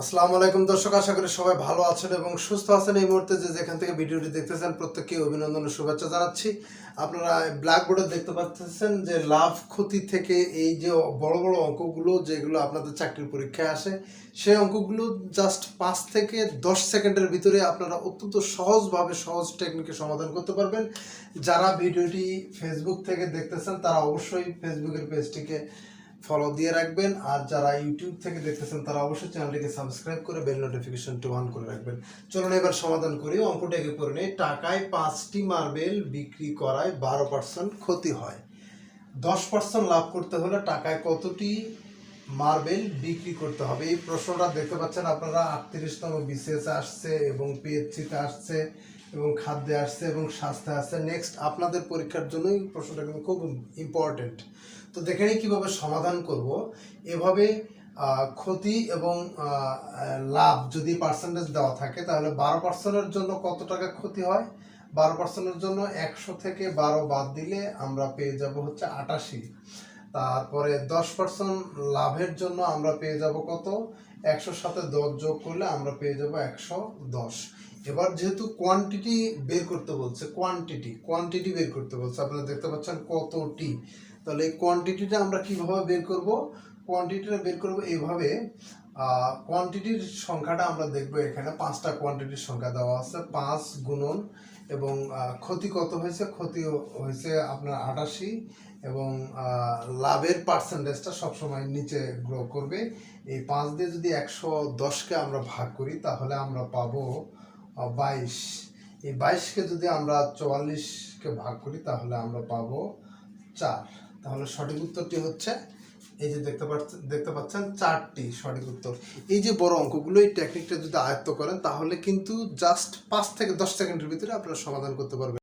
আসসালামু আলাইকুম দর্শক, আশা করি সবাই ভালো আছেন এবং সুস্থ আছেন। এই মুহূর্তে যে যেখান থেকে ভিডিওটি দেখতেছেন, প্রত্যেককে অভিনন্দন ও শুভেচ্ছা জানাচ্ছি। আপনারা ব্ল্যাকবোর্ডে দেখতে পাচ্ছেন যে লাভ ক্ষতি থেকে এই যে বড় বড় অঙ্কগুলো, যেগুলো আপনাদের চাকরির পরীক্ষায় আসে, সেই অঙ্কগুলো জাস্ট পাঁচ থেকে দশ সেকেন্ডের ভিতরে আপনারা অত্যন্ত সহজভাবে সহজ টেকনিকে সমাধান করতে পারবেন। যারা ভিডিওটি ফেসবুক থেকে দেখতেছেন, তারা অবশ্যই ফেসবুকের পেজটিকে ফলো দিয়ে রাখবেন। আর যারা ইউটিউব থেকে দেখতেছেন, তারা অবশ্যই চ্যানেলটিকে সাবস্ক্রাইব করে বেল নোটিফিকেশনটি অন করে রাখবেন। চলুন এবার সমাধান করি। অঙ্কটাকে করে নেই। টাকায় পাঁচটি মার্বেল বিক্রি করায় বারো পার্সেন্ট ক্ষতি হয়। দশ পার্সেন্ট লাভ করতে হলে টাকায় কতটি মার্বেল বিক্রি করতে হবে? এই প্রশ্নটা দেখতে পাচ্ছেন আপনারা। আটত্রিশতম বিসিএস আসছে এবং পিএইচসিতে আসছে। এবং খাদ্যে আসছে এবং স্বাস্থ্যে আসছে। নেক্সট আপনাদের পরীক্ষার জন্যই প্রশ্নটা কিন্তু খুব ইম্পর্টেন্ট তো দেখে নিই কীভাবে সমাধান করব। এভাবে ক্ষতি এবং লাভ যদি পার্সেন্টেজ দেওয়া থাকে, তাহলে বারো পার্সেন্টের জন্য কত টাকা ক্ষতি হয়? বারো পার্সেন্টের জন্য একশো থেকে বারো বাদ দিলে আমরা পেয়ে যাব হচ্ছে আটাশি। তারপরে দশ পার্সেন্ট লাভের জন্য আমরা পেয়ে যাব কত? একশোর সাথে দশ যোগ করলে আমরা পেয়ে যাব একশো দশ। এবার যেহেতু কোয়ান্টিটি বের করতে বলছে কোয়ান্টিটি কোয়ান্টিটি বের করতে বলছে, আপনারা দেখতে পাচ্ছেন কতটি। তাহলে এই কোয়ান্টিটিটা আমরা কীভাবে বের করব? কোয়ান্টিটিটা বের করব এইভাবে কোয়ান্টিটির সংখ্যাটা আমরা দেখব এখানে। পাঁচটা কোয়ান্টিটির সংখ্যা দেওয়া আছে। পাঁচ গুণন এবং ক্ষতি কত হয়েছে? ক্ষতি হয়েছে আপনার আটাশি এবং লাভের পার্সেন্টেজটা সবসময় নিচে গ্রো করবে। এই পাঁচ দিয়ে যদি একশো দশকে আমরা ভাগ করি, তাহলে আমরা পাবো বাইশ। এই বাইশকে যদি আমরা চুয়াল্লিশকে ভাগ করি, তাহলে আমরা পাবো চার। তাহলে সঠিক উত্তরটি হচ্ছে এই যে দেখতে পাচ্ছেন দেখতে পাচ্ছেন চারটি সঠিক উত্তর। এই যে বড় অঙ্কগুলো, এই টেকনিকটা যদি আয়ত্ত করেন, তাহলে কিন্তু জাস্ট পাঁচ থেকে দশ সেকেন্ডের ভিতরে আপনারা সমাধান করতে পারবেন।